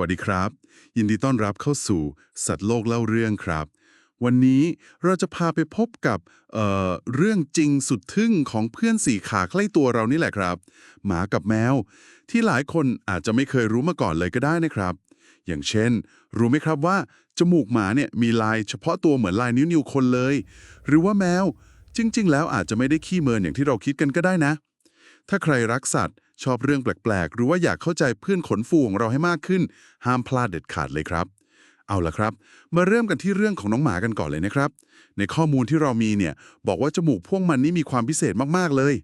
วัสดีครับ ยินดีต้อนรับเข้าสู่สัตว์โลกเล่าเรื่องครับ วันนี้เราจะพาไปพบกับเอ่อเรื่องจริงสุดทึ่งของเพื่อนสี่ขาใกล้ตัวเรานี่แหละครับ หมากับแมว ที่หลายคนอาจจะไม่เคยรู้มาก่อนเลยก็ได้นะครับ อย่างเช่น รู้ไหมครับว่าจมูกหมาเนี่ยมีลายเฉพาะตัวเหมือนลายนิ้วนิ้วคนเลย หรือว่าแมวจริง ๆ แล้วอาจจะไม่ได้ขี้เมินอย่างที่เราคิดกันก็ได้นะ ถ้าใครรักสัตว์ ชอบเรื่องแปลกๆ หรือว่าอยากเข้าใจเพื่อนขนฟูของเราให้มากขึ้น ห้ามพลาดเด็ดขาดเลยครับ เอาละครับ มาเริ่มกันที่เรื่องของน้องหมากันก่อนเลยนะครับ ในข้อมูลที่เรามีเนี่ย บอกว่าจมูกพวกมันนี่มีความพิเศษมากๆเลย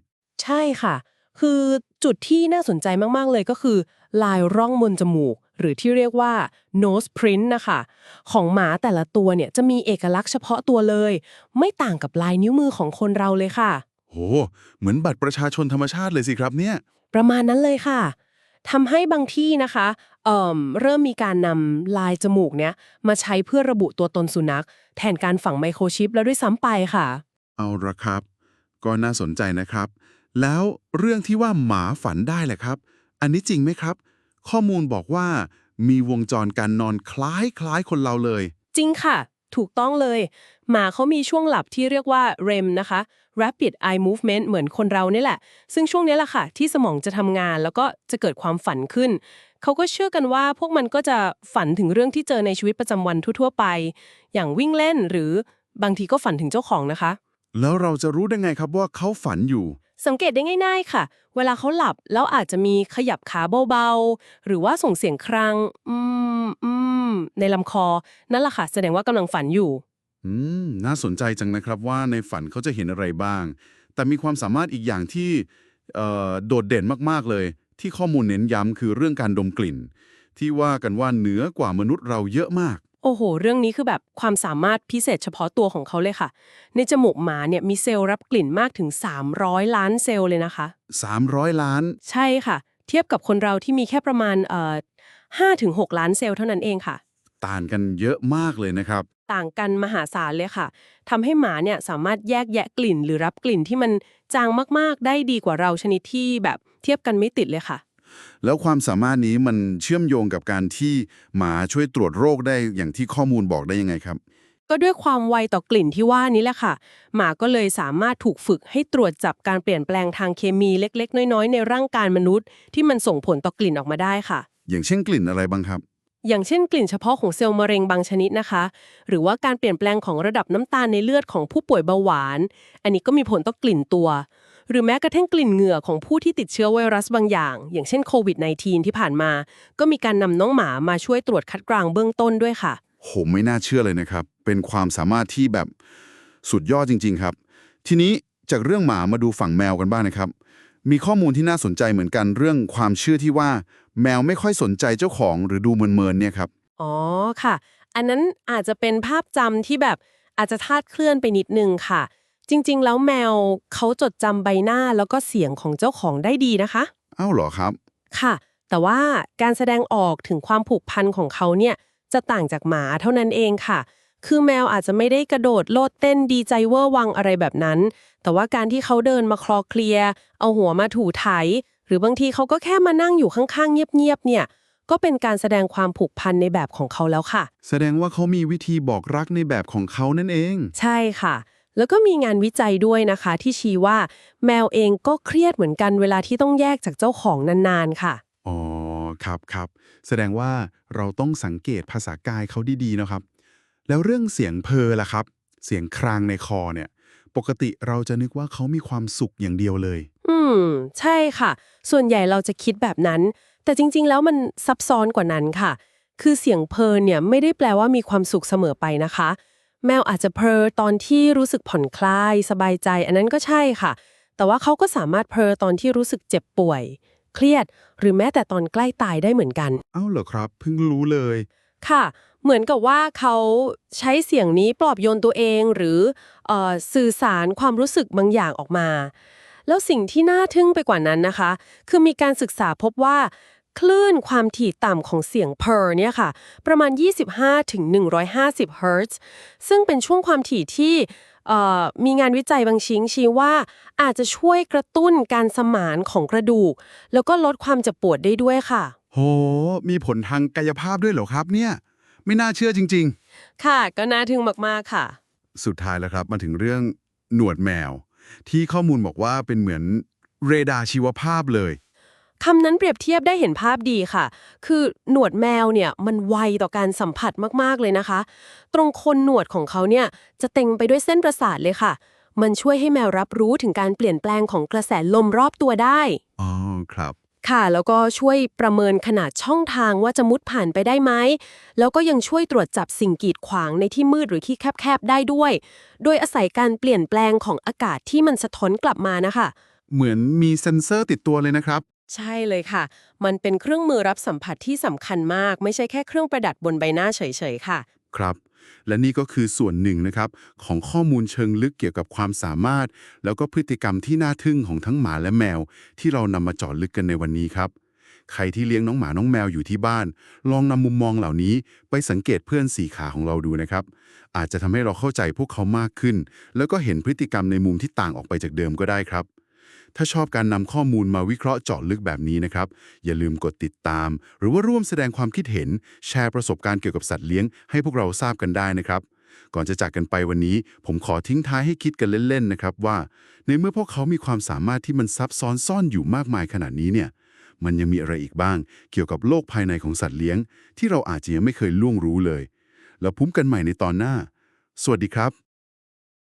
ใช่ค่ะ คือจุดที่น่าสนใจมากๆเลยก็คือ ลายร่องบนจมูก หรือที่เรียกว่า nose print นะคะ ของหมาแต่ละตัวเนี่ยจะมีเอกลักษณ์เฉพาะตัวเลย ไม่ต่างกับลายนิ้วมือของคนเราเลยค่ะ โห เหมือนบัตรประชาชนธรรมชาติเลยสิครับเนี่ย ประมาณนั้นเลยค่ะทำให้บางที่นะคะเอ่มเริ่มมีการนำลายจมูกเนี้ยมาใช้เพื่อระบุตัวตนสุนัข แทนการฝังไมโครชิปแล้วด้วยซ้ำไปค่ะ เอาละครับ ก็น่าสนใจนะครับ แล้วเรื่องที่ว่าหมาฝันได้แหละครับ อันนี้จริงไหมครับ ข้อมูลบอกว่ามีวงจรการนอนคล้ายคล้ายๆคนเราเลย จริงค่ะ ถูกต้องเลย หมาเขามีช่วงหลับที่เรียกว่า REM นะคะ Rapid Eye Movement เหมือนคนเรานี่แหละ ซึ่งช่วงนี้แหละค่ะ ที่สมองจะทำงานแล้วก็จะเกิดความฝันขึ้น เขาก็เชื่อกันว่าพวกมันก็จะฝันถึงเรื่องที่เจอในชีวิตประจำวันทั่วๆไป อย่างวิ่งเล่นหรือบางทีก็ฝันถึงเจ้าของนะคะ แล้วเราจะรู้ได้ไงครับว่าเขาฝันอยู่ สังเกตได้ง่าย ๆ ค่ะ เวลาเขาหลับแล้วอาจจะมีขยับขาเบาๆ หรือว่าส่งเสียงคราง อืมอืม ในลำคอ นั่นแหละค่ะ แสดงว่ากำลังฝันอยู่ อืม น่าสนใจจังนะครับว่าในฝันเขาจะเห็นอะไรบ้าง แต่มีความสามารถอีกอย่างที่เอ่อโดดเด่นมากๆเลย ที่ข้อมูลเน้นย้ำคือเรื่องการดมกลิ่น ที่ว่ากันว่าเหนือกว่ามนุษย์เราเยอะมาก โอ้โห เรื่องนี้คือแบบความสามารถพิเศษเฉพาะตัวของเขาเลยค่ะ ในจมูกหมาเนี่ยมีเซลล์รับกลิ่นมากถึง 300 ล้านเซลล์เลยนะคะ 300 ล้าน ใช่ค่ะ เทียบกับคนเราที่มีแค่ประมาณเอ่อ 5ถึง6ล้านเซลล์เท่านั้นเองค่ะ ต่างกันเยอะมากเลยนะครับ ต่างกันมหาศาลเลยค่ะทำให้หมาเนี่ยสามารถแยกแยะกลิ่นหรือรับกลิ่นที่มันจางมากๆ ได้ดีกว่าเราชนิดที่แบบเทียบกันไม่ติดเลยค่ะ แล้วความสามารถนี้มันเชื่อมโยงกับการที่หมาช่วยตรวจโรคได้อย่างที่ข้อมูลบอกได้ยังไงครับ ก็ด้วยความไวต่อกลิ่นที่ว่านี้แหละค่ะ หมาก็เลยสามารถถูกฝึกให้ตรวจจับการเปลี่ยนแปลงทางเคมีเล็ก ๆ น้อยๆ ในร่างกายมนุษย์ ที่มันส่งผลต่อกลิ่นออกมาได้ค่ะ อย่างเช่นกลิ่นอะไรบ้างครับ อย่างเช่นกลิ่นเฉพาะของเซลล์มะเร็งบางชนิดนะคะ หรือว่าการเปลี่ยนแปลงของระดับน้ำตาลในเลือดของผู้ป่วยเบาหวาน อันนี้ก็มีผลต่อกลิ่นตัว หรือแม้กระทั่งกลิ่นเหงื่อของผู้ที่ติดเชื้อไวรัสบางอย่าง อย่างเช่นโควิด -19 ที่ผ่านมา ก็มีการนำน้องหมามาช่วยตรวจคัดกรองเบื้องต้นด้วยค่ะโหไม่น่าเชื่อเลยนะครับ เป็นความสามารถที่แบบสุดยอดจริง ๆ ครับ ทีนี้จากเรื่องหมามาดูฝั่งแมวกันบ้างนะครับ มีข้อมูลที่น่าสนใจเหมือนกันเรื่องความเชื่อที่ว่า แมวไม่ค่อยสนใจเจ้าของหรือดูเมินๆเนี่ยครับ อ๋อค่ะ อันนั้นอาจจะเป็นภาพจำที่แบบอาจจะทาดเคลื่อนไปนิดนึงค่ะ จริงๆ แล้วแมวเขาจดจำใบหน้าแล้วก็เสียงของเจ้าของได้ดีนะคะ เอ้าเหรอครับ ค่ะ แต่ว่าการแสดงออกถึงความผูกพันของเขาเนี่ยจะต่างจากหมาเท่านั้นเองค่ะ คือแมวอาจจะไม่ได้กระโดดโลดเต้นดีใจเวอร์วังอะไรแบบนั้น แต่ว่าการที่เขาเดินมาคลอเคลียร์เอาหัวมาถูไถห รือบางทีเขาก็แค่มานั่งอยู่ข้างๆ เงียบๆเนี่ย ก็เป็นการแสดงความผูกพันในแบบของเขาแล้วค่ะ แสดงว่าเขามีวิธีบอกรักในแบบของเขานั่นเอง ใช่ค่ะ แล้วก็มีงานวิจัยด้วยนะคะ ที่ชี้ว่า แมวเองก็เครียดเหมือนกันเวลาที่ต้องแยกจากเจ้าของนานๆ ค่ะ อ๋อ ครับครับ แสดงว่าเราต้องสังเกตภาษากายเขาดีๆนะครับ แล้วเรื่องเสียงเพอล่ะครับ เสียงครางในคอเนี่ย ปกติเราจะนึกว่าเขามีความสุขอย่างเดียวเลย อืม ใช่ค่ะ ส่วนใหญ่เราจะคิดแบบนั้น แต่จริง ๆ แล้วมันซับซ้อนกว่านั้นค่ะ คือเสียงเพลเนี่ยไม่ได้แปลว่ามีความสุขเสมอไปนะคะ แมวอาจจะเพลตอนที่รู้สึกผ่อนคลาย สบายใจ อันนั้นก็ใช่ค่ะ แต่ว่าเขาก็สามารถเพลตอนที่รู้สึกเจ็บป่วย เครียด หรือแม้แต่ตอนใกล้ตายได้เหมือนกัน เอ้าเหรอครับ เพิ่งรู้เลย ค่ะ เหมือนกับว่าเขาใช้เสียงนี้ปลอบโยนตัวเองหรือเออสื่อสารความรู้สึกบางอย่างออกมา แล้วสิ่งที่น่าทึ่งไปกว่านั้นนะคะ คือมีการศึกษาพบว่า คลื่นความถี่ต่ำของเสียง per เนี่ยค่ะ ประมาณ 25ถึง150 เฮิรตซ์ซึ่งเป็นช่วงความถี่ที่เอ่อมีงานวิจัยบางชิ้นชี้ว่าอาจจะช่วยกระตุ้นการสมานของกระดูก แล้วก็ลดความเจ็บปวดได้ด้วยค่ะ โห มีผลทางกายภาพด้วยเหรอครับเนี่ย ไม่น่าเชื่อจริงค่ะ ก็น่าทึ่งมาก ๆ ค่ะๆสุดท้ายแล้วครับ มาถึงเรื่องหนวดแมว ที่ข้อมูลบอกว่าเป็นเหมือนเรดาร์ชีวภาพเลย คำนั้นเปรียบเทียบได้เห็นภาพดีค่ะ คือหนวดแมวเนี่ยมันไวต่อการสัมผัสมากๆเลยนะคะ ตรงคนหนวดของเขาเนี่ยจะเต็มไปด้วยเส้นประสาทเลยค่ะ มันช่วยให้แมวรับรู้ถึงการเปลี่ยนแปลงของกระแสลมรอบตัวได้ อ๋อ ครับ ค่ะ แล้วก็ช่วยประเมินขนาดช่องทางว่าจะมุดผ่านไปได้ไหม แล้วก็ยังช่วยตรวจจับสิ่งกีดขวางในที่มืดหรือที่แคบๆได้ด้วย โดยอาศัยการเปลี่ยนแปลงของอากาศที่มันสะท้อนกลับมานะคะ เหมือนมีเซ็นเซอร์ติดตัวเลยนะครับ ใช่เลยค่ะ มันเป็นเครื่องมือรับสัมผัสที่สำคัญมาก ไม่ใช่แค่เครื่องประดับบนใบหน้าเฉยๆค่ะ ครับ และนี่ก็คือส่วนหนึ่งนะครับของข้อมูลเชิงลึกเกี่ยวกับความสามารถ แล้วก็พฤติกรรมที่น่าทึ่งของทั้งหมาและแมว ที่เรานำมาเจาะลึกกันในวันนี้ครับ ใครที่เลี้ยงน้องหมาน้องแมวอยู่ที่บ้าน ลองนำมุมมองเหล่านี้ไปสังเกตเพื่อนสีขาของเราดูนะครับ อาจจะทำให้เราเข้าใจพวกเขามากขึ้น แล้วก็เห็นพฤติกรรมในมุมที่ต่างออกไปจากเดิมก็ได้ครับ ถ้าชอบการนำข้อมูลมาวิเคราะห์เจาะลึกแบบนี้นะครับ อย่าลืมกดติดตาม หรือว่าร่วมแสดงความคิดเห็น แชร์ประสบการณ์เกี่ยวกับสัตว์เลี้ยงให้พวกเราทราบกันได้นะครับ ก่อนจะจากกันไปวันนี้ ผมขอทิ้งท้ายให้คิดกันเล่นๆนะครับว่า ในเมื่อพวกเขามีความสามารถที่มันซับซ้อนซ่อนอยู่มากมายขนาดนี้เนี่ยมันยังมีอะไรอีกบ้าง เกี่ยวกับโลกภายในของสัตว์เลี้ยง ที่เราอาจจะยังไม่เคยล่วงรู้เลย แล้วพุ่มกันใหม่ในตอนหน้า สวัสดีครับ